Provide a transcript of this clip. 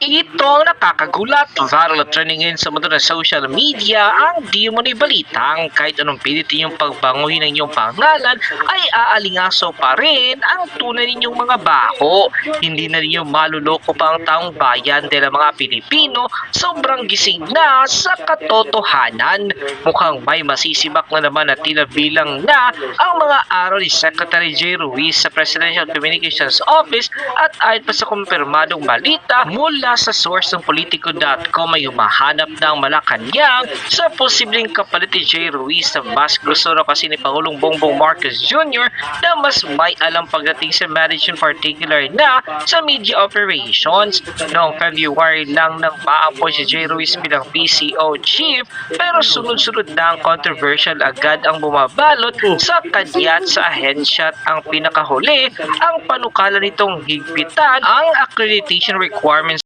Ito ang nakakagulat. Viral at trending ngayon sa mundo ng social media ang di mo na balitang kahit anong pilitin yung pagbanguhin ng iyong pangalan ay aalingaso pa rin ang tunay ninyong mga baho. Hindi na ninyo maluloko pa ang taong bayan ang mga Pilipino sobrang gising na sa katotohanan. Mukhang may masisibak na naman na tila bilang na ang mga araw ni Secretary J. Ruiz sa Presidential Communications Office at ayon pa sa kumpirmadong balita mula sa source ng politico.com ay humahanap ng Malacanang sa posibleng kapalit ni J. Ruiz sa mas gusto raw kasi ni Pangulong Bongbong Marcos Jr. na mas may alam pagdating sa management particular na sa media operations. Noong February lang nang ma-appoint si J. Ruiz bilang PCO chief pero sunod-sunod na ang controversial agad ang bumabalot sa kanya at sa ahensya at ang pinakahuli ang panukala nitong higpitan ang accreditation requirements